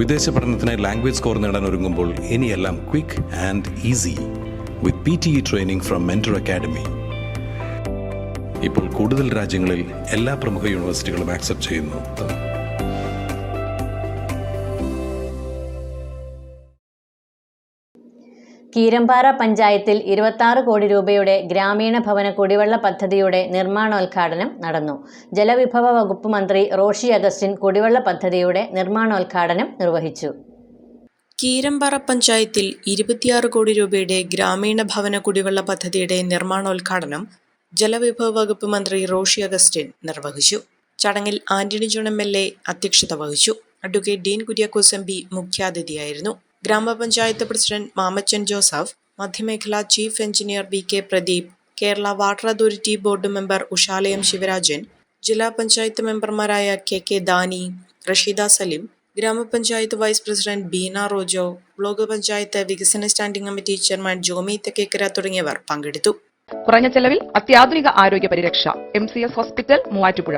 വിദേശ പഠനത്തിനായി language score നേടാൻ ഒരുങ്ങുമ്പോൾ ഇനിയെല്ലാം quick and easy with P T E training from mentor academy ഇപ്പോൾ കൂടുതൽ രാജ്യങ്ങളിൽ എല്ലാ പ്രമുഖ യൂണിവേഴ്സിറ്റികളും ആക്സെപ്റ്റ് ചെയ്യുന്നു. കീരമ്പാറ പഞ്ചായത്തിൽ ഇരുപത്തി കോടി രൂപയുടെ ഗ്രാമീണ ഭവന കുടിവെള്ള പദ്ധതിയുടെ നിർമ്മാണോദ്ഘാടനം നടന്നു. ജലവിഭവ വകുപ്പ് മന്ത്രി റോഷി അഗസ്റ്റിൻ കുടിവെള്ള പദ്ധതിയുടെ നിർമ്മാണോദ്ഘാടനം നിർവഹിച്ചു. കീരമ്പാറ പഞ്ചായത്തിൽ ഇരുപത്തിയാറ് കോടി രൂപയുടെ ഗ്രാമീണ ഭവന കുടിവെള്ള പദ്ധതിയുടെ നിർമ്മാണോദ്ഘാടനം ജലവിഭവ വകുപ്പ് മന്ത്രി റോഷി അഗസ്റ്റിൻ നിർവഹിച്ചു. ചടങ്ങിൽ Antony John M L A അധ്യക്ഷത വഹിച്ചു. Advocate Dean Kuriakose M P മുഖ്യാതിഥിയായിരുന്നു. ഗ്രാമപഞ്ചായത്ത് president Mamachan Joseph മധ്യമേഖലാ chief engineer V K Pradeep Kerala water authority board member Ushalayam Sivarajan ജില്ലാ പഞ്ചായത്ത് മെമ്പർമാരായ കെ കെ ദാനി റഷീദ സലിം ഗ്രാമപഞ്ചായത്ത് vice president Beena Rojo block panchayat വികസന standing committee chairman Jomy Thekkekara തുടങ്ങിയവർ പങ്കെടുത്തു. കുറഞ്ഞ ചെലവിൽ അത്യാധുനിക ആരോഗ്യ പരിരക്ഷ M C S hospital Muvattupuzha.